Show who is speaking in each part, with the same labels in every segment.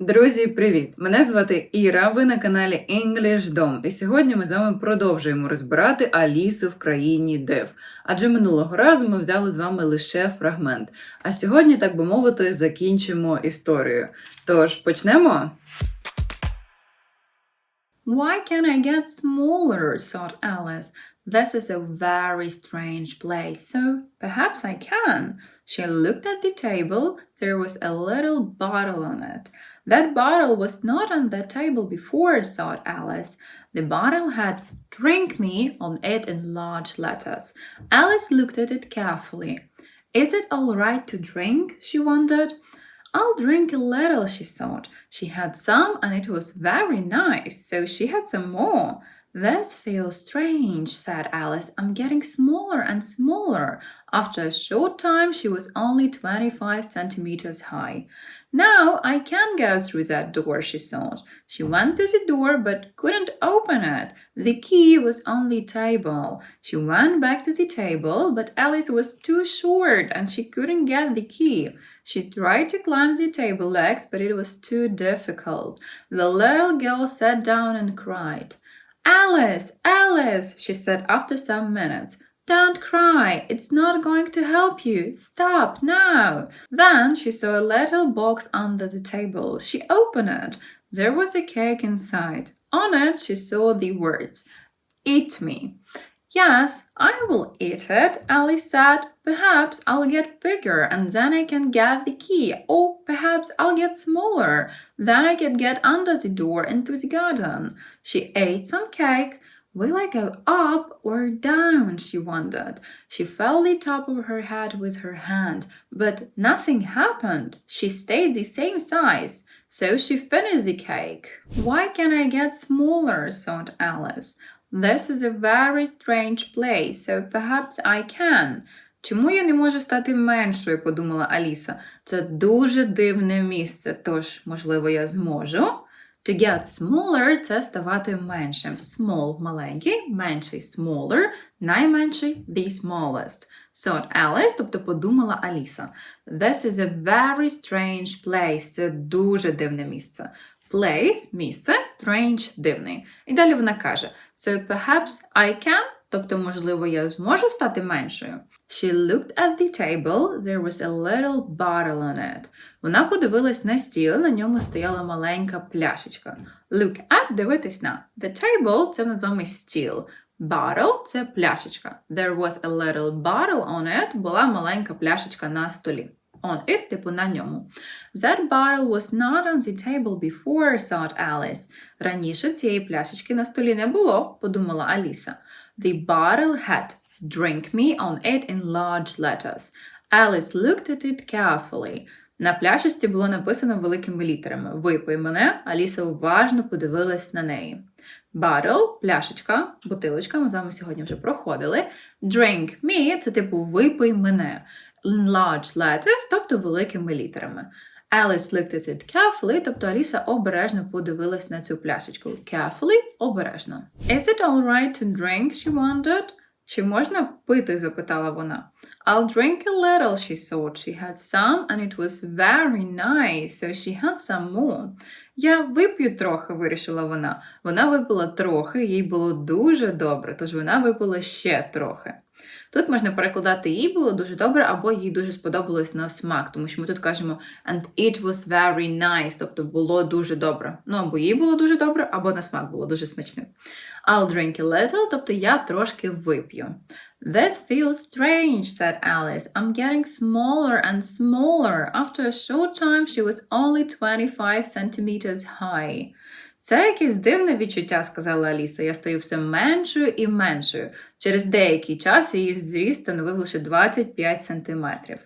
Speaker 1: Друзі, привіт! Мене звати Іра. Ви на каналі English Dom. І сьогодні ми з вами продовжуємо розбирати Алісу в країні Дев. Адже минулого разу ми взяли з вами лише фрагмент. А сьогодні, так би мовити, закінчимо історію. Тож почнемо.
Speaker 2: Why can't I get smaller? thought Alice. This is a very strange place, so perhaps I can. She looked at the table. There was a little bottle on it. That bottle was not on the table before, thought Alice. The bottle had drink me on it in large letters. Alice looked at it carefully. Is it all right to drink? she wondered. I'll drink a little, she thought. She had some and it was very nice, so she had some more. This feels strange, said Alice. I'm getting smaller and smaller. After a short time, she was only 25 centimeters high. Now I can go through that door, she thought. She went to the door but couldn't open it. The key was on the table. She went back to the table, but Alice was too short and she couldn't get the key. She tried to climb the table legs, but it was too difficult. The little girl sat down and cried. Alice, Alice, she said after some minutes. Don't cry, it's not going to help you. Stop now. Then she saw a little box under the table. She opened it. There was a cake inside. On it, she saw the words, Eat me. Yes, I will eat it, Alice said. Perhaps I'll get bigger and then I can get the key. Or perhaps I'll get smaller. Then I can get under the door into the garden. She ate some cake. Will I go up or down? she wondered. She felt the top of her head with her hand, but nothing happened. She stayed the same size. So she finished the cake. Why can't I get smaller? thought Alice. This is a very strange place, so perhaps I can. Чому я не можу стати меншою, подумала Аліса. Це дуже дивне місце, тож, можливо, я зможу. To get smaller – це ставати меншим. Small – маленький, менший – smaller, найменший – the smallest. Thought Alice, тобто подумала Аліса. This is a very strange place. Це дуже дивне місце. Place – місце, strange – дивний. І далі вона каже So perhaps I can, тобто, можливо, я зможу стати меншою. She looked at the table, there was a little bottle on it. Вона подивилась на стіл, на ньому стояла маленька пляшечка. Look at – дивитись на. The table – це з вами стіл. Bottle – це пляшечка. There was a little bottle on it, була маленька пляшечка на столі. On it, типу на ньому. That bottle was not on the table before, thought Alice. Раніше цієї пляшечки на столі не було, подумала Аліса. The bottle had drink me on it in large letters. Alice looked at it carefully. На пляшечці було написано великими літерами. Випий мене, Аліса уважно подивилась на неї. Bottle – пляшечка, бутилочка, ми з вами сьогодні вже проходили. Drink me – це типу випий мене. In large letters, тобто великими літерами. Alice looked at it carefully, тобто Аліса обережно подивилась на цю пляшечку. Carefully – обережно. Is it all right to drink, she wondered. Чи можна пити? запитала вона. I'll drink a little, she thought. She had some and it was very nice, so she had some more. Я вип'ю трохи, вирішила вона. Вона випила трохи, їй було дуже добре, тож вона випила ще трохи. Тут можна перекладати їй було дуже добре, або їй дуже сподобалось на смак, тому що ми тут кажемо and it was very nice, тобто було дуже добре. Ну, або їй було дуже добре, або на смак було дуже смачним. I'll drink a little, тобто я трошки вип'ю. This feels strange, said Alice. I'm getting smaller and smaller. After a short time, she was only 25 centimeters high. Це якесь дивне відчуття, сказала Аліса. Я стаю все меншою і меншою. Через деякий час її зріст становив лише 25 сантиметрів.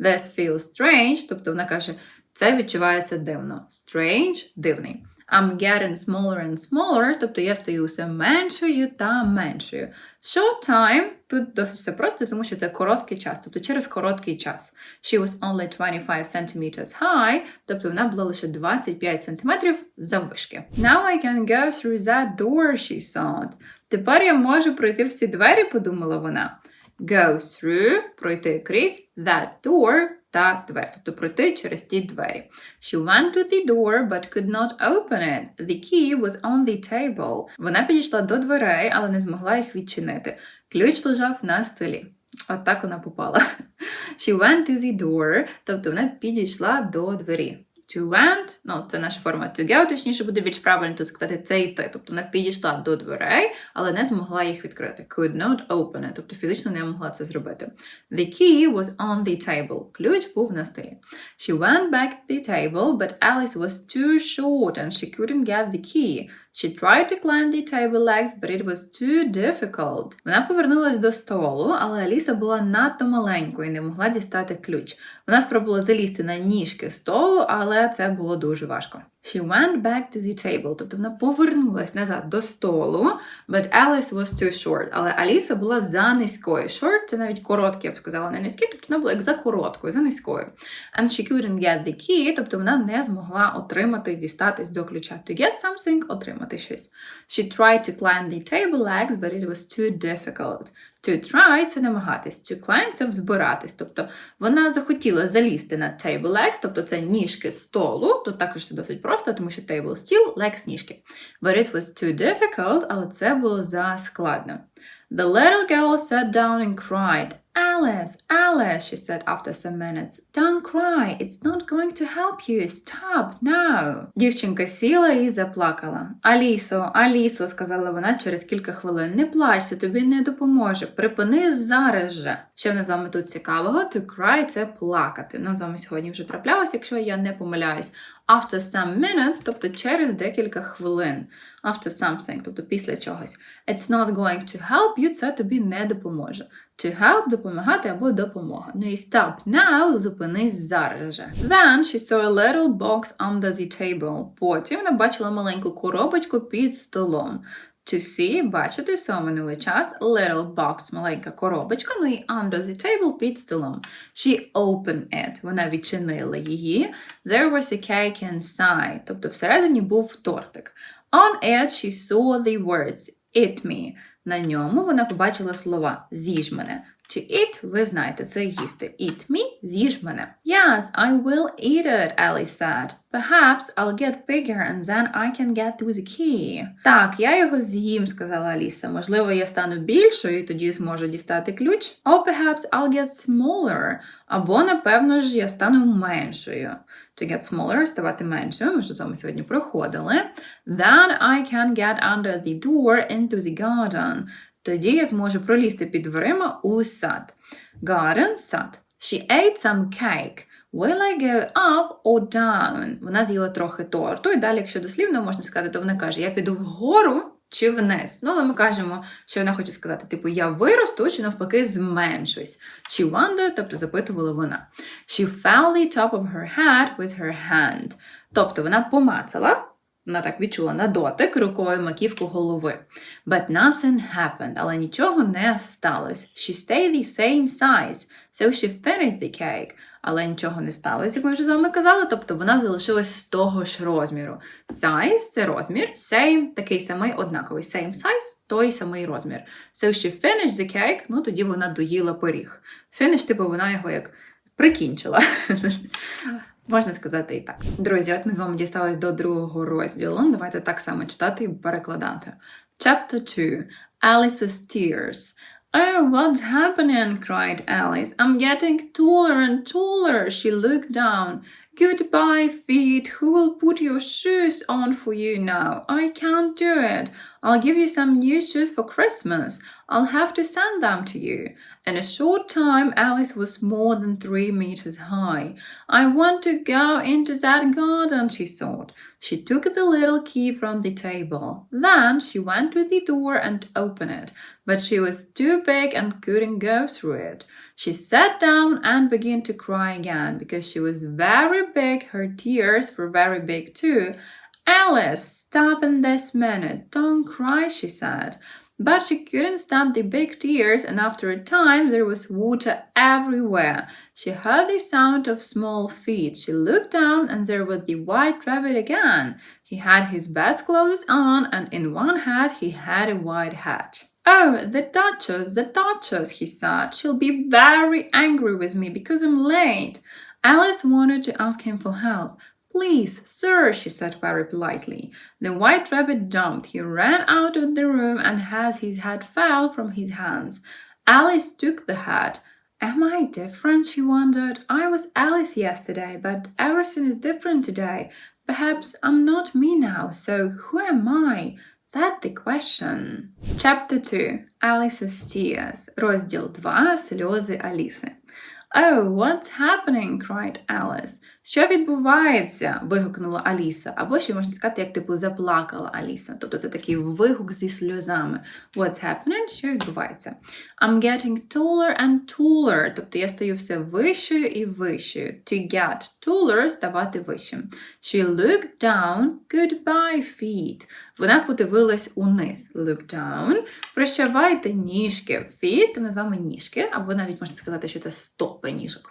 Speaker 2: This feels strange, тобто вона каже, це відчувається дивно. Strange – дивний. I'm getting smaller and smaller, тобто я стаю все меншою та меншою. Short time тут досить все просто, тому що це короткий час, тобто через короткий час. She was only 25 centimeters high, тобто вона була лише 25 сантиметрів заввишки. Now I can go through that door, she thought. Тепер я можу пройти в ці двері, подумала вона. Go through – пройти крізь that door та двері, тобто пройти через ті двері. She went to the door, but could not open it. The key was on the table. Вона підійшла до дверей, але не змогла їх відчинити. Ключ лежав на столі. От так вона попала. She went to the door, тобто вона підійшла до двері. To went, ну це наша форма to go, точніше буде більш правильно тут сказати це йти. Тобто вона підійшла до дверей, але не змогла їх відкрити. Could not open it, тобто фізично не могла це зробити. The key was on the table. Ключ був на столі. She went back to the table, but Alice was too short and she couldn't get the key. She tried to climb the table legs, but it was too difficult. Вона повернулась до столу, але Аліса була надто маленькою і не могла дістати ключ. Вона спробувала залізти на ніжки столу, але це було дуже важко. She went back to the table, тобто вона повернулась назад до столу, but Alice was too short. Але Аліса була за низькою. Short – це навіть короткий, я б сказала, не низький, тобто вона була як за короткою, за низькою. And she couldn't get the key, тобто вона не змогла отримати, дістатись до ключа. To get something – отримати щось. She tried to climb the table legs, but it was too difficult. To try – це намагатись. To climb – це взбиратись. Тобто вона захотіла залізти на table legs, тобто це ніжки столу. Тут також це досить просто, тому що table – стіл, legs – ніжки. But it was too difficult, але це було заскладно. The little girl sat down and cried. Alice, Alice, she said after some minutes. Don't cry, it's not going to help you. Stop now. Дівчинка сіла і заплакала. Алісо, Алісо, сказала вона через кілька хвилин. Не плач, це тобі не допоможе. Припини зараз же. Що в з вами тут цікавого? To cry – це плакати. Ну, з вами сьогодні вже траплялось, якщо я не помиляюсь. After some minutes, тобто через декілька хвилин. After something, тобто після чогось. It's not going to help you, це тобі не допоможе. To help – допомагати або допомога. Ну і stop now – зупинись зараз же. Then she saw a little box under the table. Потім вона бачила маленьку коробочку під столом. To see – бачити, so минулий час, little box – маленька коробочка, ну і under the table – під столом. She opened it. Вона відчинила її. There was a cake inside. Тобто всередині був тортик. On it she saw the words Eat me. На ньому вона побачила слова З'їж мене. To eat, ви знаєте, це їсти. Eat me, з'їж мене. Yes, I will eat it, Alice said. Perhaps I'll get bigger and then I can get through the key. Так, я його з'їм, сказала Аліса. Можливо, я стану більшою і тоді зможу дістати ключ. Or perhaps I'll get smaller. Або, напевно ж, я стану меншою. To get smaller – ставати меншою, ми вже з вами сьогодні проходили. Then I can get under the door into the garden. Тоді я зможу пролізти під дверима у сад. Garden – сад. She ate some cake. Will I go up or down? Вона з'їла трохи торту, і далі, якщо дослівно можна сказати, то вона каже: Я піду вгору чи вниз. Ну, але ми кажемо, що вона хоче сказати, типу, я виросту чи навпаки зменшусь. She wondered, тобто запитувала вона. She felt the top of her head with her hand. Тобто вона помацала. Вона так відчула на дотик рукою маківку голови. But nothing happened, але нічого не сталося. She stayed the same size, so she finished the cake. Але нічого не сталося, як ми вже з вами казали, тобто вона залишилась з того ж розміру. Size – це розмір, same – такий самий однаковий. Same size – той самий розмір. So she finished the cake, ну тоді вона доїла пиріг. Finish, типу, вона його як прикінчила. Можна сказати і так. Друзі, от ми з вами дістались до другого розділу. Давайте так само читати і перекладати. Chapter 2. Alice's Tears. Oh, what's happening? cried Alice. I'm getting taller and taller. She looked down. Goodbye, feet. Who will put your shoes on for you now? I can't do it. I'll give you some new shoes for Christmas. I'll have to send them to you. In a short time, Alice was more than three meters high. I want to go into that garden, she thought. She took the little key from the table. Then she went to the door and opened it, but she was too big and couldn't go through it. She sat down and began to cry again because she was very big. Her tears were very big too. Alice, stop in this minute. Don't cry, she said. But she couldn't stop the big tears, and after a time there was water everywhere. She heard the sound of small feet. She looked down, and there was the white rabbit again. He had his best clothes on, and in one hand he had a white hat. Oh, the Duchess, the Duchess, he said. She'll be very angry with me because I'm late. Alice wanted to ask him for help. Please, sir, she said very politely. The white rabbit jumped. He ran out of the room and as his hat fell from his hands, Alice took the hat. Am I different? she wondered. I was Alice yesterday, but everything is different today. Perhaps I'm not me now, so who am I? That's the question. Chapter 2. Alice's Tears. Розділ 2. Сльози Аліси. Oh, what's happening? cried Alice. Що відбувається? вигукнула Аліса. Або ще можна сказати, як типу заплакала Аліса. Тобто це такий вигук зі сльозами. What's happening? Що відбувається? I'm getting taller and taller. Тобто я стаю все вищою і вищою. To get taller – ставати вищим. She looked down. Goodbye, feet. Вона подивилась униз. Look down. Прощавайте ніжки. Feet – ми вами ніжки, або навіть можна сказати, що це стопи ніжок.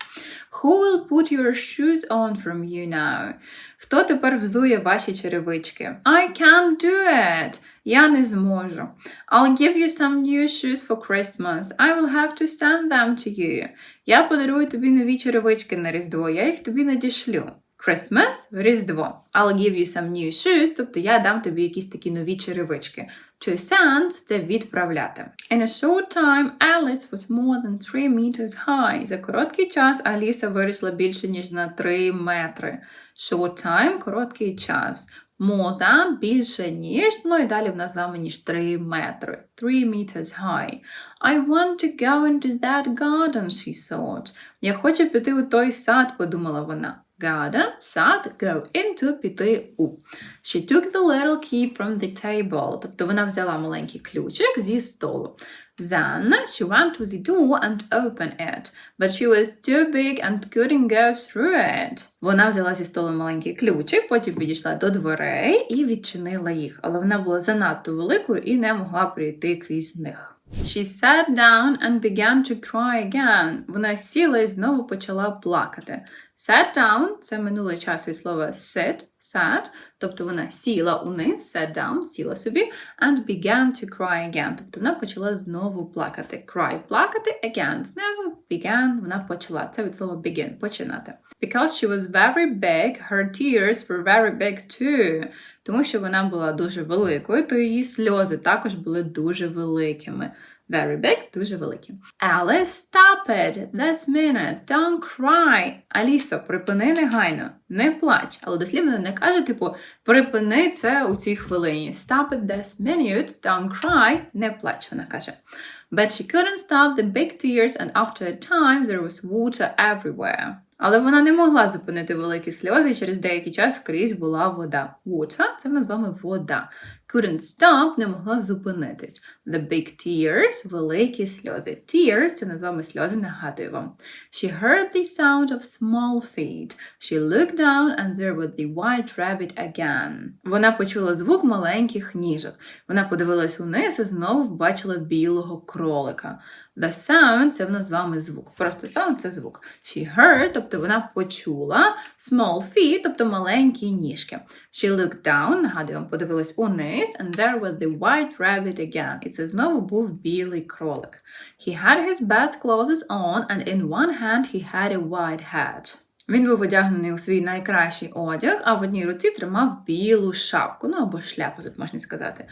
Speaker 2: Who will put your shoes on from you now? Хто тепер взує ваші черевички? I can't do it. Я не зможу. I'll give you some new shoes for Christmas. I will have to send them to you. Я подарую тобі нові черевички на Різдво, я їх тобі надішлю. Christmas – Різдво. I'll give you some new shoes, тобто я дам тобі якісь такі нові черевички. To send – це відправляти. In a short time, Alice was more than 3 meters high. За короткий час Аліса виросла більше, ніж на 3 метри. Short time – короткий час. More than – більше ніж, ну і далі в нас з вами ніж 3 метри. 3 meters high. I want to go into that garden, she thought. Я хочу піти у той сад, подумала вона. Garden – сад, go into – піти у. She took the little key from the table. Тобто вона взяла маленький ключик зі столу. Then she went to the door and opened it, but she was too big and couldn't go through it. Вона взяла зі столу маленький ключик, потім підійшла до дверей і відчинила їх, але вона була занадто великою і не могла пройти крізь них. She sat down and began to cry again. Вона сіла і знову почала плакати. Sat down – це минулий час від слова sit, sat, тобто вона сіла униз, sat down, сіла собі, and began to cry again, тобто вона почала знову плакати. Cry – плакати, again – знову, began – вона почала. Це від слова begin – починати. Because she was very big, her tears were very big too. Тому що вона була дуже великою, то її сльози також були дуже великими. Very big – дуже великі. Alice, stop it! This minute! Don't cry! Алісо, припини негайно, не плач. Але дослівно не каже, типу, припини це у цій хвилині. Stop it this minute, don't cry, не плач, вона каже. But she couldn't stop the big tears and after a time there was water everywhere. Але вона не могла зупинити великі сльози, і через деякий час скрізь була вода. Water – це в нас з вами вода. Couldn't stop – не могла зупинитись. The big tears – великі сльози. Tears – це ми сльози, нагадую вам. She heard the sound of small feet. She looked down and there was the white rabbit again. Вона почула звук маленьких ніжок. Вона подивилась униз і знову побачила білого кролика. The sound – це в нас з вами звук. Просто sound – це звук. She heard, тобто вона почула. Small feet, тобто маленькі ніжки. She looked down, нагадую вам, подивилась униз, and there was the white rabbit again. І це знову був білий кролик. He had his best clothes on, and in one hand he had a white hat. Він був одягнений у свій найкращий одяг, а в одній руці тримав білу шапку, ну або шляпу, тут можна сказати.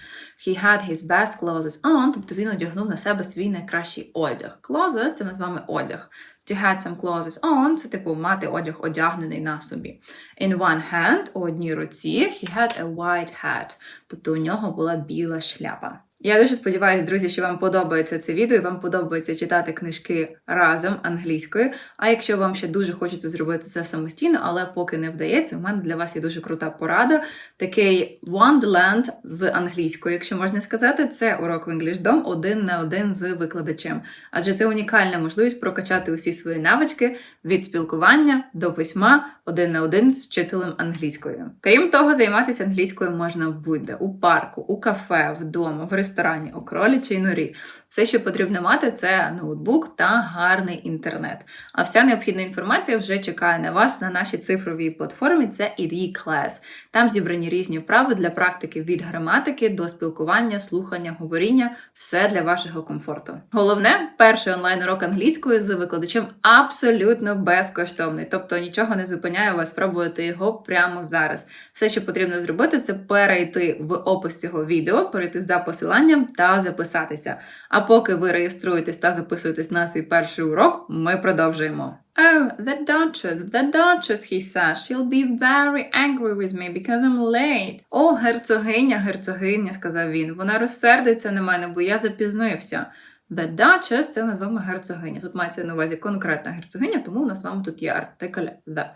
Speaker 2: He had his best clothes on, тобто він одягнув на себе свій найкращий одяг. Clothes – це ми з вами одяг. To had some clothes on – це типу мати одяг одягнений на собі. In one hand – у одній руці he had a white hat, тобто у нього була біла шляпа. Я дуже сподіваюся, друзі, що вам подобається це відео і вам подобається читати книжки разом англійською. А якщо вам ще дуже хочеться зробити це самостійно, але поки не вдається, у мене для вас є дуже крута порада. Такий Wonderland з англійською, якщо можна сказати, це урок в EnglishDom один на один з викладачем. Адже це унікальна можливість прокачати усі свої навички від спілкування до письма один на один з вчителем англійською. Крім того, займатися англійською можна будь-де у парку, у кафе, вдома, в ресторані, у кролячій норі. Все, що потрібно мати, це ноутбук та гарний інтернет. А вся необхідна інформація вже чекає на вас на нашій цифровій платформі. Це ED Class. Там зібрані різні вправи для практики від граматики до спілкування, слухання, говоріння все для вашого комфорту. Головне, перший онлайн-урок англійської з викладачем абсолютно безкоштовний, тобто нічого не зупиняє вас спробувати його прямо зараз. Все, що потрібно зробити, це перейти в опис цього відео, перейти за посиланням та записатися. А поки ви реєструєтесь та записуєтесь на свій перший урок, ми продовжуємо. Oh, the Duchess, the Duchess, he says. She'll be very angry with me because I'm late. О, герцогиня, герцогиня, сказав він. Вона розсердиться на мене, бо я запізнився. The Duchess – це вами герцогиня. Тут мається на увазі конкретна герцогиня, тому у нас з вами тут є артикль the.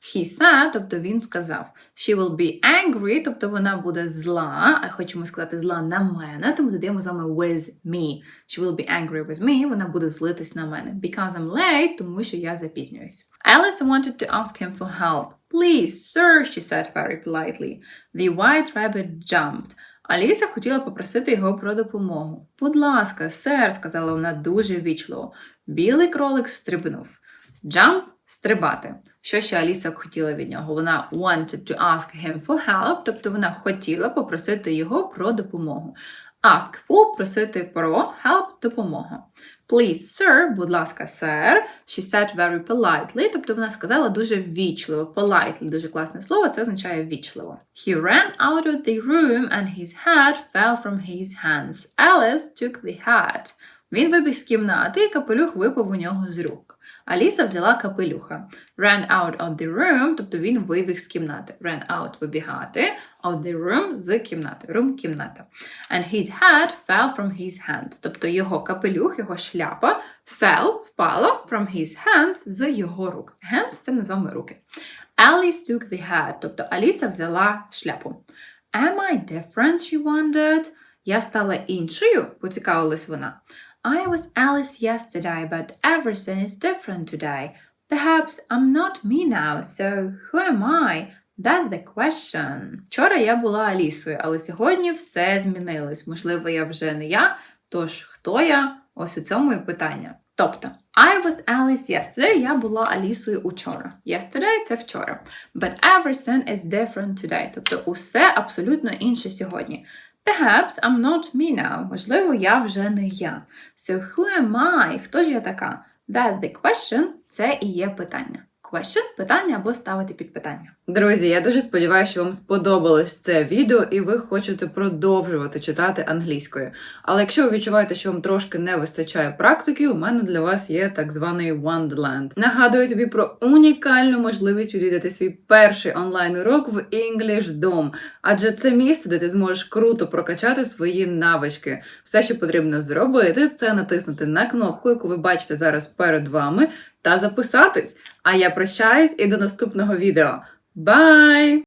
Speaker 2: He said, тобто він сказав. She will be angry, тобто вона буде зла, а хочемо сказати зла на мене, тому додаємо з вами with me. She will be angry with me, вона буде злитись на мене. Because I'm late, тому що я запізнююсь. Alice wanted to ask him for help. Please, sir, she said very politely. The white rabbit jumped. Аліса хотіла попросити його про допомогу. Будь ласка, сер, сказала вона дуже ввічливо. Білий кролик стрибнув. Джамп – стрибати. Що ще Аліса хотіла від нього? Вона wanted to ask him for help, тобто вона хотіла попросити його про допомогу. Ask for – просити про help – допомога. Please, sir, будь ласка, сер. She said very politely, тобто вона сказала дуже ввічливо. Politely – дуже класне слово, це означає ввічливо. He ran out of the room and his hat fell from his hands. Alice took the hat. Він вибіг з кімнати, і капелюх випав у нього з рук. Аліса взяла капелюха. Ran out of the room, тобто він вибіг з кімнати. Ran out – вибігати, of the room – з кімнати. Room – кімната. And his hat fell from his hand. Тобто його капелюх, його шляпа fell, впала from his hands з його рук. Hands – це ми з вами руки. Alice took the hat, тобто Аліса взяла шляпу. Am I different, she wondered. Я стала іншою, поцікавилась вона. I was Alice yesterday, but everything is different today. Perhaps I'm not me now, so who am I? That's the question. Вчора я була Алісою, але сьогодні все змінилось. Можливо, я вже не я, тож хто я? Ось у цьому і питання. Тобто, I was Alice yesterday, я була Алісою учора. Yesterday – це вчора. But everything is different today. Тобто усе абсолютно інше сьогодні. Perhaps I'm not me now. Можливо, я вже не я. So who am I? Хто ж я така? That the question – це і є питання. Question – питання або ставити під питання.
Speaker 1: Друзі, я дуже сподіваюся, що вам сподобалось це відео і ви хочете продовжувати читати англійською. Але якщо ви відчуваєте, що вам трошки не вистачає практики, у мене для вас є так званий Wonderland. Нагадую тобі про унікальну можливість відвідати свій перший онлайн-урок в English Dom, адже це місце, де ти зможеш круто прокачати свої навички. Все, що потрібно зробити, це натиснути на кнопку, яку ви бачите зараз перед вами, та записатись. А я прощаюсь і до наступного відео. Bye!